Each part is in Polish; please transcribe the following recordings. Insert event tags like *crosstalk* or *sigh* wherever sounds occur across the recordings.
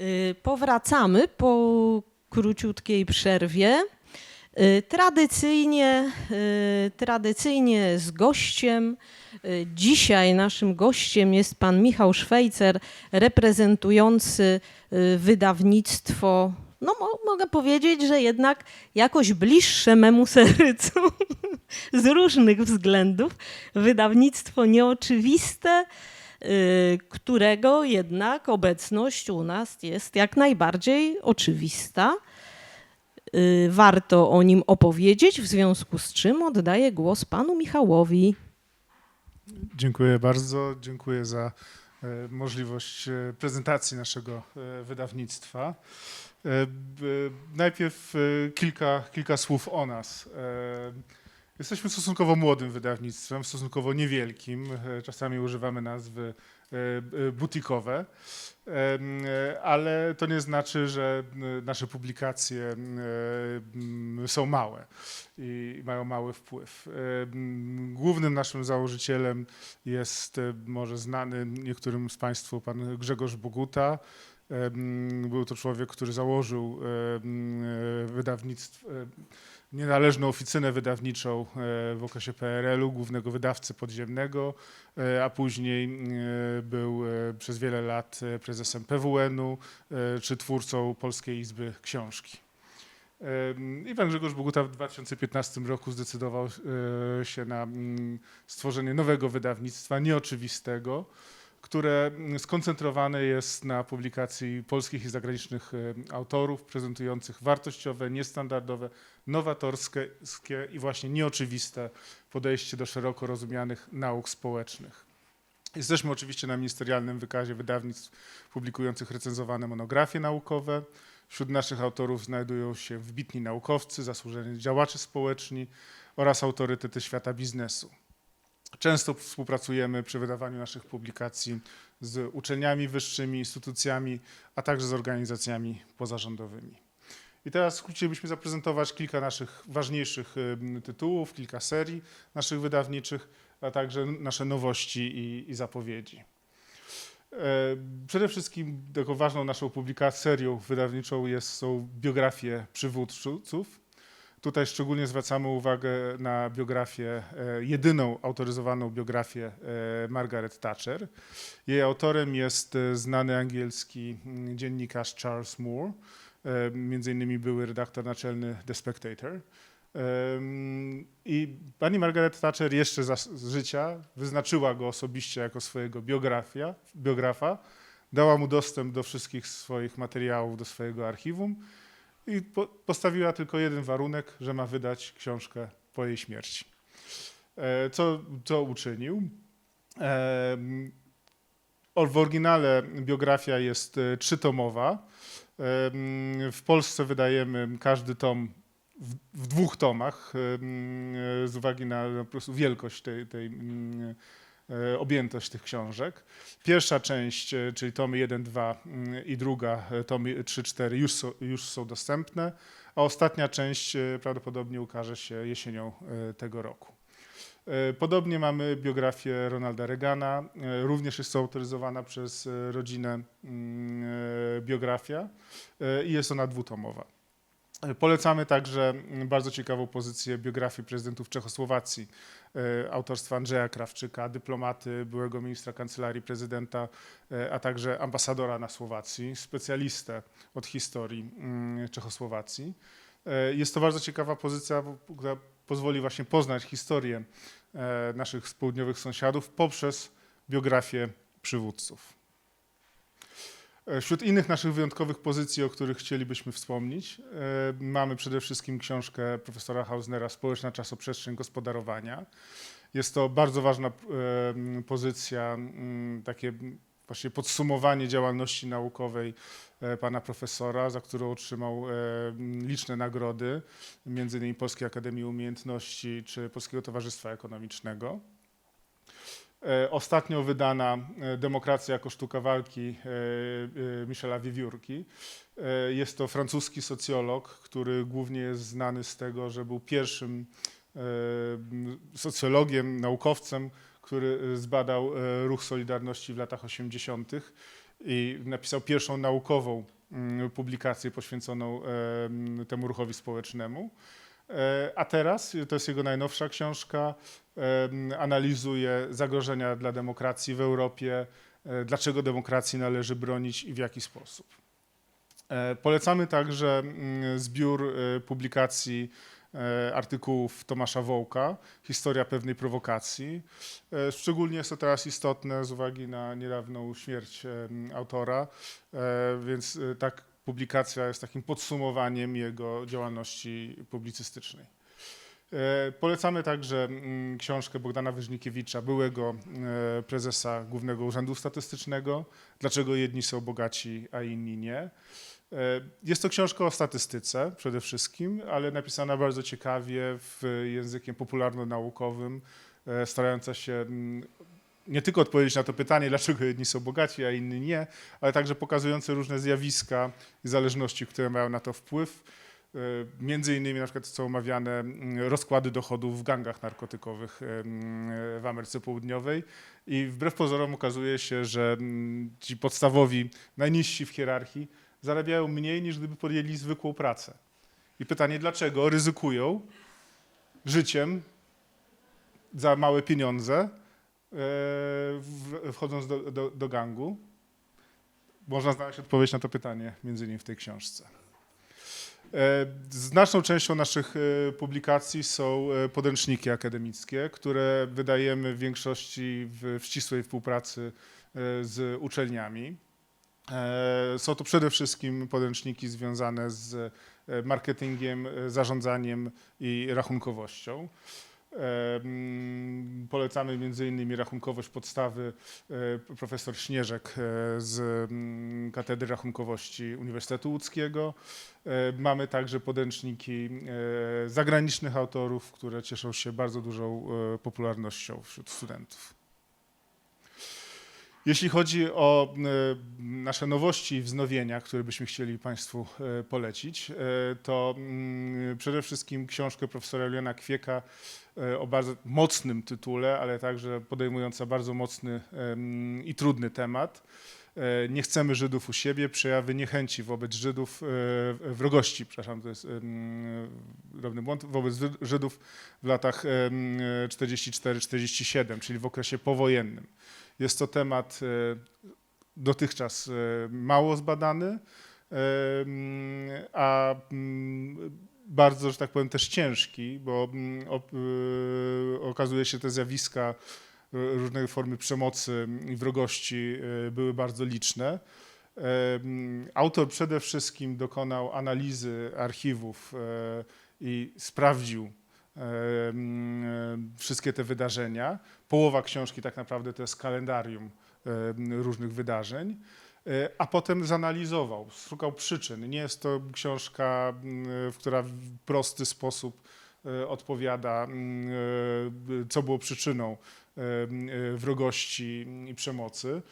Y, Powracamy po króciutkiej przerwie. Y, Tradycyjnie, y, tradycyjnie z gościem. Dzisiaj naszym gościem jest pan Michał Szwejcer, reprezentujący wydawnictwo, no mo- mogę powiedzieć, że jednak jakoś bliższe memu *laughs* sercu z różnych względów. Wydawnictwo nieoczywiste, którego jednak obecność u nas jest jak najbardziej oczywista. Y, Warto o nim opowiedzieć, w związku z czym oddaję głos panu Michałowi. Dziękuję bardzo. Dziękuję za e, możliwość e, prezentacji naszego e, wydawnictwa. Najpierw kilka, kilka słów o nas. Jesteśmy stosunkowo młodym wydawnictwem, stosunkowo niewielkim. E, Czasami używamy nazwy e, e, butikowe, ale to nie znaczy, że nasze publikacje są małe i mają mały wpływ. Głównym naszym założycielem jest może znany niektórym z Państwu pan Grzegorz Boguta. Był to człowiek, który założył wydawnictwo, nienależną oficynę wydawniczą e, w okresie PRL-u, głównego wydawcy podziemnego, e, a później e, był przez wiele lat prezesem PWN-u czy twórcą Polskiej Izby Książki. I pan Grzegorz Boguta w 2015 roku zdecydował się na mm, stworzenie nowego wydawnictwa, nieoczywistego, które mm, skoncentrowane jest na publikacji polskich i zagranicznych autorów, prezentujących wartościowe, niestandardowe, nowatorskie i właśnie nieoczywiste podejście do szeroko rozumianych nauk społecznych. Jesteśmy oczywiście na ministerialnym wykazie wydawnictw publikujących recenzowane monografie naukowe. Wśród naszych autorów znajdują się wybitni naukowcy, zasłużeni działacze społeczni oraz autorytety świata biznesu. Często współpracujemy przy wydawaniu naszych publikacji z uczelniami wyższymi, instytucjami, a także z organizacjami pozarządowymi. I teraz chcielibyśmy zaprezentować kilka naszych ważniejszych tytułów, kilka serii naszych wydawniczych, a także nasze nowości i, i zapowiedzi. E, Przede wszystkim taką ważną naszą publikacją, serią wydawniczą jest, są biografie przywódców. Tutaj szczególnie zwracamy uwagę na biografię, e, jedyną autoryzowaną biografię e, Margaret Thatcher. Jej autorem jest znany angielski mm, dziennikarz Charles Moore, między innymi były redaktor naczelny The Spectator. I pani Margaret Thatcher jeszcze z życia wyznaczyła go osobiście jako swojego biografia, biografa, dała mu dostęp do wszystkich swoich materiałów, do swojego archiwum i po, postawiła tylko jeden warunek, że ma wydać książkę po jej śmierci. E, Co, co uczynił? W oryginale biografia jest e, trzytomowa. Em, W Polsce wydajemy każdy tom w, dwóch tomach e, z uwagi na po prostu wielkość tej, tej e, objętość tych książek. Pierwsza część, e, czyli tomy 1, 2 mm, i druga, e, tomy 3, 4 już są, już są dostępne, a ostatnia część e, prawdopodobnie ukaże się jesienią e, tego roku. E, Podobnie mamy biografię Ronalda Reagana, e, również jest to autoryzowana przez e, rodzinę mm, biografia i jest ona dwutomowa. Polecamy także mm, bardzo ciekawą pozycję biografii prezydentów Czechosłowacji autorstwa Andrzeja Krawczyka, dyplomaty, byłego ministra kancelarii prezydenta, a także ambasadora na Słowacji, specjalistę od historii mm, Czechosłowacji. Jest to bardzo ciekawa pozycja, pozwoli właśnie poznać historię e, naszych południowych sąsiadów poprzez biografię przywódców. E, Wśród innych naszych wyjątkowych pozycji, o których chcielibyśmy wspomnieć, e, mamy przede wszystkim książkę profesora Hausnera Społeczna czasoprzestrzeń gospodarowania. Jest to bardzo ważna pozycja, takie właśnie podsumowanie działalności naukowej e, pana profesora, za którą otrzymał e, liczne nagrody, między innymi Polskiej Akademii Umiejętności czy Polskiego Towarzystwa Ekonomicznego. E, Ostatnio wydana Demokracja jako sztuka walki Michela Wiewiórki. Jest to francuski socjolog, który głównie jest znany z tego, że był pierwszym socjologiem, naukowcem, który e, zbadał e, ruch Solidarności w latach 80. i napisał pierwszą naukową mm, publikację poświęconą em, temu ruchowi społecznemu. E, A teraz, to jest jego najnowsza książka, em, analizuje zagrożenia dla demokracji w Europie, e, dlaczego demokracji należy bronić i w jaki sposób. E, Polecamy także mm, zbiór e, publikacji e, artykułów Tomasza Wołka, Historia pewnej prowokacji. E, Szczególnie jest to teraz istotne z uwagi na niedawną śmierć em, autora, e, więc e, tak publikacja jest takim podsumowaniem jego działalności publicystycznej. E, Polecamy także mm, książkę Bogdana Wyżnikiewicza, byłego e, prezesa Głównego Urzędu Statystycznego, Dlaczego jedni są bogaci, a inni nie. E, Jest to książka o statystyce przede wszystkim, ale napisana bardzo ciekawie, w językiem popularno-naukowym, e, starająca się mm, nie tylko odpowiedzieć na to pytanie, dlaczego jedni są bogaci, a inni nie, ale także pokazujące różne zjawiska i zależności, które mają na to wpływ. E, Między innymi na przykład są omawiane mm, rozkłady dochodów w gangach narkotykowych e, w Ameryce Południowej i wbrew pozorom okazuje się, że mm, ci podstawowi, najniżsi w hierarchii zarabiają mniej niż gdyby podjęli zwykłą pracę. I pytanie, dlaczego ryzykują życiem za małe pieniądze, e, wchodząc do, do, do gangu? Można znaleźć odpowiedź na to pytanie między innymi w tej książce. E, Znaczną częścią naszych e, publikacji są podręczniki akademickie, które wydajemy w większości w, ścisłej współpracy z uczelniami. E, Są to przede wszystkim podręczniki związane z e, marketingiem, e, zarządzaniem i rachunkowością. Mm, Polecamy innymi rachunkowość podstawy profesor Śnieżek z mm, Katedry Rachunkowości Uniwersytetu Łódzkiego. Mamy także podręczniki zagranicznych autorów, które cieszą się bardzo dużą popularnością wśród studentów. Jeśli chodzi o e, nasze nowości i wznowienia, które byśmy chcieli Państwu e, polecić, e, to mm, przede wszystkim książkę profesora Juliana Kwieka o bardzo mocnym tytule, ale także podejmująca bardzo mocny i trudny temat. Nie chcemy Żydów u siebie, przejawy niechęci wobec Żydów, wrogości, przepraszam, to jest drobny błąd, wobec Żyd- Żydów w latach em, 44-47, czyli w okresie powojennym. Jest to temat e, dotychczas e, mało zbadany, e, mm, a mm, bardzo, że tak powiem, też ciężki, bo mm, okazuje się te zjawiska e, różnej formy przemocy i wrogości były bardzo liczne. Autor przede wszystkim dokonał analizy archiwów i sprawdził wszystkie te wydarzenia. Połowa książki tak naprawdę to jest kalendarium różnych wydarzeń, e, a potem zanalizował, szukał przyczyn. Nie jest to książka, w która w prosty sposób e, odpowiada, e, co było przyczyną wrogości i przemocy.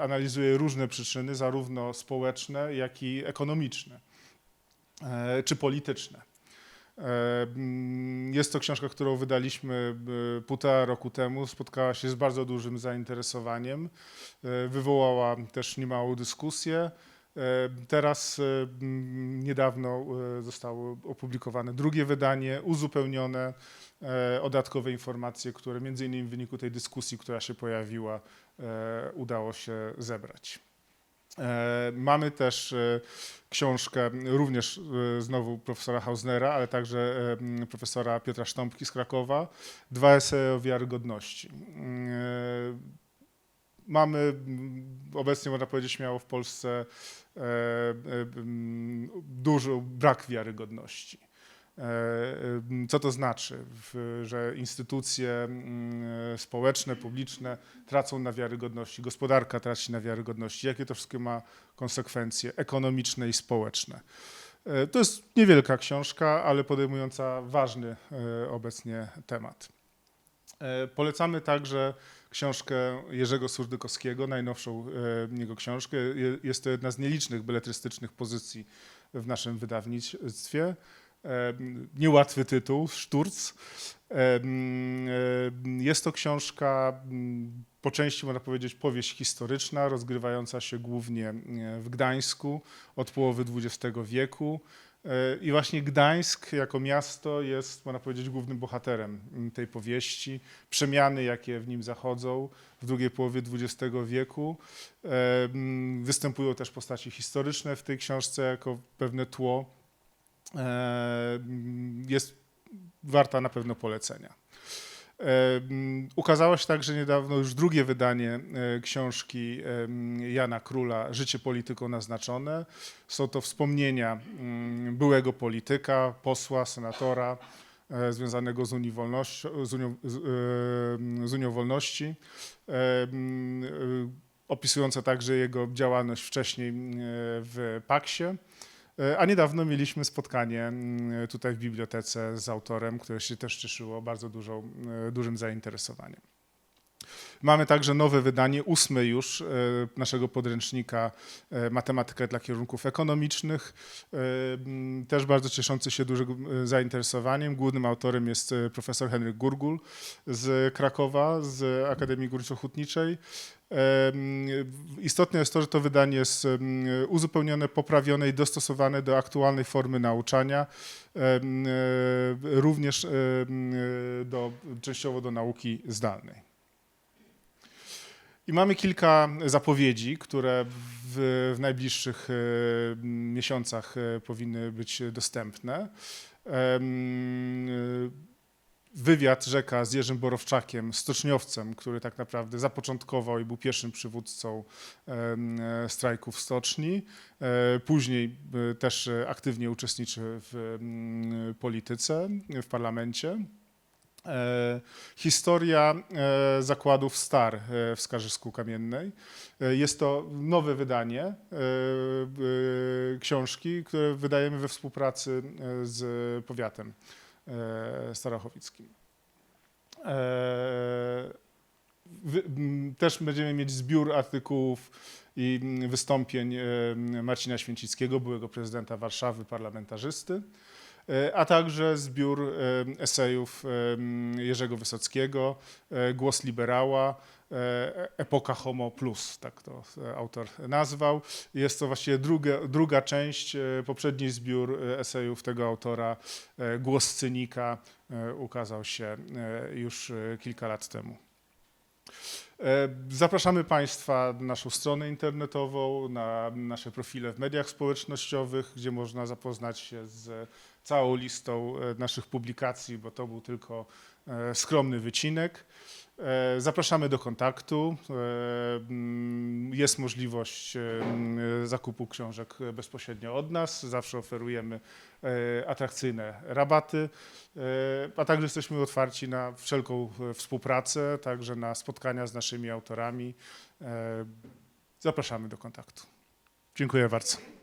Analizuje różne przyczyny, zarówno społeczne, jak i ekonomiczne czy polityczne. Jest to książka, którą wydaliśmy e, półtora roku temu. Spotkała się z bardzo dużym zainteresowaniem. E, Wywołała też niemałą dyskusję. E, Teraz niedawno zostało opublikowane drugie wydanie, uzupełnione o dodatkowe informacje, które między innymi w wyniku tej dyskusji, która się pojawiła, udało się zebrać. E, Mamy też e, książkę również e, znowu profesora Hausnera, ale także profesora Piotra Sztąpki z Krakowa. Dwa eseje o wiarygodności. Mamy obecnie, można powiedzieć śmiało, w Polsce duży brak wiarygodności. E, e, Co to znaczy, że instytucje mm, społeczne, publiczne tracą na wiarygodności, gospodarka traci na wiarygodności, jakie to wszystko ma konsekwencje ekonomiczne i społeczne. E, To jest niewielka książka, ale podejmująca ważny e, obecnie temat. E, Polecamy także książkę Jerzego Surdykowskiego, najnowszą e, jego książkę. Je- Jest to jedna z nielicznych beletrystycznych pozycji w naszym wydawnictwie. Niełatwy tytuł, Szturc. Jest to książka mm, po części, można powiedzieć, powieść historyczna, rozgrywająca się głównie w Gdańsku od połowy XX wieku. E, I właśnie Gdańsk jako miasto jest, można powiedzieć, głównym bohaterem tej powieści. Przemiany, jakie w nim zachodzą w drugiej połowie XX wieku. Występują też postaci historyczne w tej książce jako pewne tło. E, Jest warta na pewno polecenia. E, mm, Ukazało się także niedawno już drugie wydanie e, książki Jana Króla Życie polityką naznaczone. Są to wspomnienia mm, byłego polityka, posła, senatora związanego z Unią Wolności, z Unią, z, Unią Wolności mm, opisujące także jego działalność wcześniej w Paksie. E, A niedawno mieliśmy spotkanie mm, tutaj w bibliotece z autorem, które się też cieszyło bardzo dużą, e, dużym zainteresowaniem. Mamy także nowe wydanie, ósme już, e, naszego podręcznika e, Matematyka dla kierunków ekonomicznych. E, Też bardzo cieszący się dużym zainteresowaniem. Głównym autorem jest profesor Henryk Gurgul z Krakowa, z Akademii Górniczo-Hutniczej. Istotne jest to, że to wydanie jest uzupełnione, poprawione i dostosowane do aktualnej formy nauczania, również do, częściowo do nauki zdalnej. I mamy kilka zapowiedzi, które w, w najbliższych e, miesiącach e, powinny być dostępne. E, Wywiad rzeka z Jerzym Borowczakiem, stoczniowcem, który tak naprawdę zapoczątkował i był pierwszym przywódcą em, strajku w stoczni. Później też aktywnie uczestniczy w polityce, w parlamencie. E, Historia e, zakładów Star e, w Skarżysku Kamiennej. Jest to nowe wydanie książki, które wydajemy we współpracy z powiatem starachowickim. Też będziemy mieć zbiór artykułów i wystąpień Marcina Święcickiego, byłego prezydenta Warszawy, parlamentarzysty a także zbiór e, esejów e, Jerzego Wysockiego, e, Głos Liberała, e, Epoka Homo Plus, tak to e, autor nazwał. Jest to właściwie druga, druga część, e, poprzedni zbiór e, esejów tego autora, e, Głos Cynika, e, ukazał się e, już e, kilka lat temu. E, Zapraszamy Państwa na naszą stronę internetową, na nasze profile w mediach społecznościowych, gdzie można zapoznać się z całą listą e, naszych publikacji, bo to był tylko e, skromny wycinek. E, Zapraszamy do kontaktu. Mm, Jest możliwość mm, zakupu książek bezpośrednio od nas. Zawsze oferujemy atrakcyjne rabaty, a także jesteśmy otwarci na wszelką współpracę, także na spotkania z naszymi autorami. Zapraszamy do kontaktu. Dziękuję bardzo.